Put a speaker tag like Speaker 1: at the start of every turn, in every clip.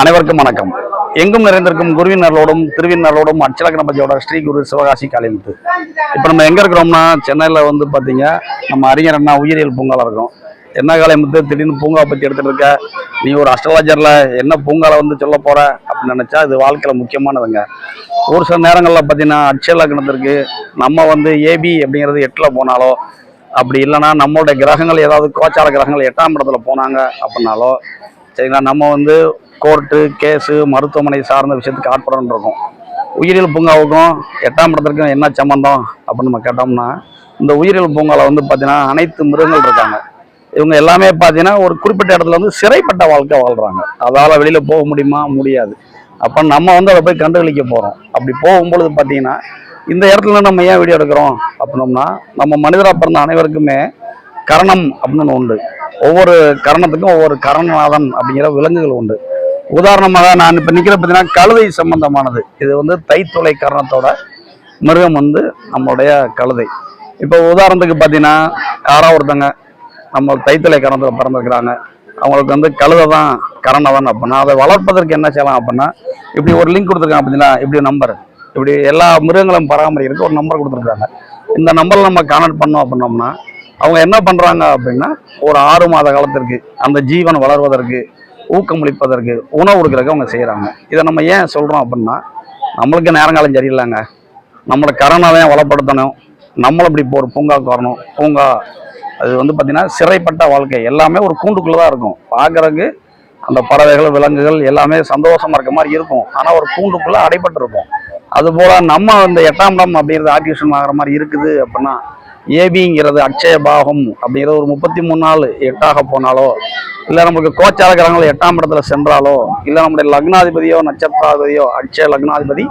Speaker 1: அனைவருக்கும் வணக்கம். எங்கும் நிறைந்திருக்கும் குருவினர்களோடும் திருவினர்களோடும் அச்சல கணபதியோட ஸ்ரீ குரு சிவகாசி காளிமுத்து. இப்போ நம்ம எங்கே இருக்கிறோம்னா சென்னையில் வந்து பார்த்தீங்க நம்ம அறிஞர் அண்ணா உயிரியல் பூங்காவில் இருக்கோம். என்ன காளிமுத்து திடீர்னு பூங்கா பற்றி எடுத்துகிட்டு இருக்க? நீ ஒரு அஸ்ட்ராலஜரில் என்ன பூங்காவில் வந்து சொல்ல போகிற அப்படின்னு நினச்சா இது வாழ்க்கையில் முக்கியமானதுங்க. ஒரு சில நேரங்களில் பார்த்தீங்கன்னா அட்சய நம்ம வந்து ஏபி அப்படிங்கிறது எட்டில் போனாலோ அப்படி இல்லைன்னா நம்மளுடைய கிரகங்கள் ஏதாவது கோச்சார கிரகங்கள் எட்டாம் இடத்துல போனாங்க அப்படின்னாலோ சரிங்களா? நம்ம வந்து கோர்ட்டு கேஸு மருத்துவமனை சார்ந்த விஷயத்துக்கு ஆட்படணும் இருக்கும். உயிரியல் பூங்காவுக்கும் எட்டாம் இடத்திற்கும் என்ன சம்மந்தம் அப்படின்னு நம்ம கேட்டோம்னா இந்த உயிரியல் பூங்காவில் வந்து பார்த்தீங்கன்னா அனைத்து மிருகங்கள் இருக்காங்க. இவங்க எல்லாமே பார்த்தீங்கன்னா ஒரு குறிப்பிட்ட இடத்துல வந்து சிறைப்பட்ட வாழ்க்கை வாழ்கிறாங்க அதால் வெளியில் போக முடியுமா? முடியாது. அப்போ நம்ம வந்து அதை போய் கண்டுகளிக்க போகிறோம் அப்படி போகும்பொழுது பார்த்தீங்கன்னா இந்த இடத்துல நம்ம ஏன் வீடியோ எடுக்கிறோம்? அப்படின்னோம்னா நம்ம மனிதராக பிறந்த அனைவருக்குமே கரணம் அப்படின்னு ஒன்று உண்டு. ஒவ்வொரு கரணத்துக்கும் ஒவ்வொரு கரணநாதன் அப்படிங்கிற விலங்குகள் உண்டு. உதாரணமாக நான் இப்போ நிற்கிற பார்த்தீங்கன்னா கழுதை சம்பந்தமானது. இது வந்து தைத்துளை கரணத்தோட மிருகம் வந்து நம்மளுடைய கழுதை. இப்போ உதாரணத்துக்கு பார்த்தீங்கன்னா யாரோ ஒருத்தங்க நம்ம தைத்தலை கரணத்தில் பிறந்திருக்கிறாங்க. அவங்களுக்கு வந்து கழுதை தான் கரணவன் அப்படின்னா அதை வளர்ப்பதற்கு என்ன செய்யலாம் அப்படின்னா இப்படி ஒரு லிங்க் கொடுத்துருக்காங்க அப்படின்னா இப்படி நம்பர் இப்படி எல்லா மிருகங்களும் பராமரிக்கிறதுக்கு ஒரு நம்பர் கொடுத்துருக்காங்க. இந்த நம்பரில் நம்ம கான்டாக்ட் பண்ணோம் அப்படின்னோம்னா அவங்க என்ன பண்ணுறாங்க அப்படின்னா ஒரு ஆறு மாத காலத்திற்கு அந்த ஜீவன் வளர்வதற்கு ஊக்கமளிப்பதற்கு உணவு கொடுக்குறதுக்கு அவங்க செய்கிறாங்க இதை நம்ம ஏன் சொல்கிறோம் அப்படின்னா நம்மளுக்கு நேரங்காலம் சரியில்லைங்க. நம்மளை கரணாலையும் வளப்படுத்தணும். நம்மளை இப்படி இப்போ ஒரு பூங்காவுக்கு வரணும் பூங்கா அது வந்து பார்த்திங்கன்னா சிறைப்பட்ட வாழ்க்கை எல்லாமே ஒரு கூண்டுக்குள்ளே தான் இருக்கும். பார்க்குறதுக்கு அந்த பறவைகள் விலங்குகள் எல்லாமே சந்தோஷமாக இருக்க மாதிரி இருக்கும். ஆனால் ஒரு கூண்டுக்குள்ளே அடைபட்டு இருக்கும் அதுபோல் நம்ம இந்த எட்டாம் இடம் அப்படிங்கிறது ஆக்டிவேஷன் ஆகிற மாதிரி இருக்குது அப்படின்னா ஏபிங்கிறது அட்சய பாகம் அப்படிங்கிறது ஒரு முப்பத்தி மூணு நாள் எட்டாக போனாலோ இல்லை நமக்கு கோச்சார கிரகங்கள் எட்டாம் இடத்துல சென்றாலோ இல்லை நம்முடைய லக்னாதிபதியோ நட்சத்திராதிபதியோ அட்சய லக்னாதிபதி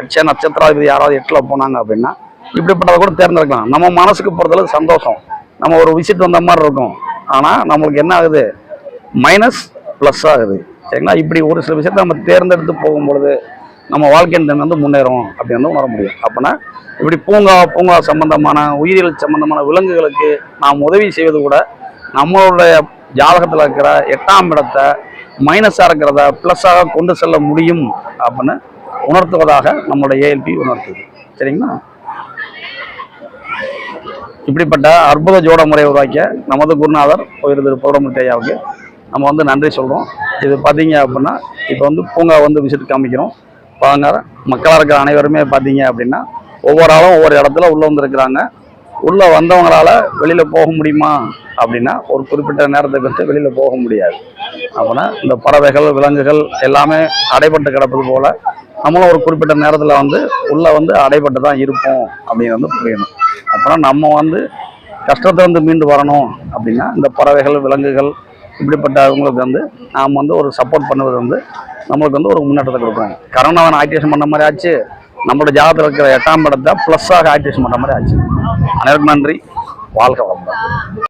Speaker 1: அட்சய நட்சத்திராதிபதி யாராவது எட்டில் போனாங்க அப்படின்னா இப்படிப்பட்டதை கூட தேர்ந்தெடுக்கலாம். நம்ம மனசுக்கு போகிறதுல சந்தோஷம். நம்ம ஒரு விசிட் வந்த மாதிரி இருக்கும். ஆனால் நம்மளுக்கு என்ன ஆகுது? மைனஸ் ப்ளஸ் ஆகுது. சரிங்களா? இப்படி ஒரு சில விஷயத்தை நம்ம தேர்ந்தெடுத்து போகும்பொழுது நம்ம வாழ்க்கையின் தன்மை வந்து முன்னேறும் அப்படின்னு வந்து உணர முடியும். அப்படின்னா இப்படி பூங்கா பூங்கா சம்பந்தமான உயிரியல் சம்பந்தமான விலங்குகளுக்கு நாம் உதவி செய்வது கூட நம்மளுடைய ஜாதகத்தில் இருக்கிற எட்டாம் இடத்தை மைனஸாக இருக்கிறத ப்ளஸ்ஸாக கொண்டு செல்ல முடியும் அப்படின்னு உணர்த்துவதாக நம்மளுடைய ஏஎல்பி உணர்த்துது. சரிங்களா? இப்படிப்பட்ட அற்புத ஜோட முறையை உருவாக்கிய நமது குருநாதர் உயர் திரு பௌரமூர்த்தி ஐயாவுக்கு நம்ம வந்து நன்றி சொல்கிறோம் இது பார்த்தீங்க அப்படின்னா இப்போ வந்து பூங்கா வந்து விசிட் காமிக்கிறோம். வாங்க மக்களாக இருக்கிற அனைவருமே பார்த்தீங்க அப்படின்னா ஒவ்வொரு ஆளும் ஒவ்வொரு இடத்துல உள்ளே வந்திருக்கிறாங்க. உள்ளே வந்தவங்களால வெளியில் போக முடியுமா அப்படின்னா ஒரு குறிப்பிட்ட நேரத்தை கழித்து வெளியில் போக முடியாது. அப்படின்னா இந்த பறவைகள் விலங்குகள் எல்லாமே அடைபட்டு கிடப்பது போல் நம்மளும் ஒரு குறிப்பிட்ட நேரத்தில் வந்து உள்ளே வந்து அடைபட்டு தான் இருப்போம் அப்படின்னு வந்து புரியணும். அப்புறம் நம்ம வந்து கஷ்டத்தை வந்து மீண்டு வரணும் அப்படின்னா இந்த பறவைகள் விலங்குகள் இப்படிப்பட்டவங்களுக்கு வந்து நாம் வந்து ஒரு சப்போர்ட் பண்ணுவது வந்து நம்மளுக்கு வந்து ஒரு முன்னேற்றத்தை கொடுக்கும் கரோனாவை ஆக்டிவேஷன் பண்ண மாதிரி ஆச்சு. நம்மளோட ஜாதகத்தில் இருக்கிற எட்டாம் படத்தை ப்ளஸ்ஸாக ஆக்டிவேஷன் பண்ண மாதிரி ஆச்சு. அனைவருக்கும் நன்றி. வாழ்க்கை வளமுடன்.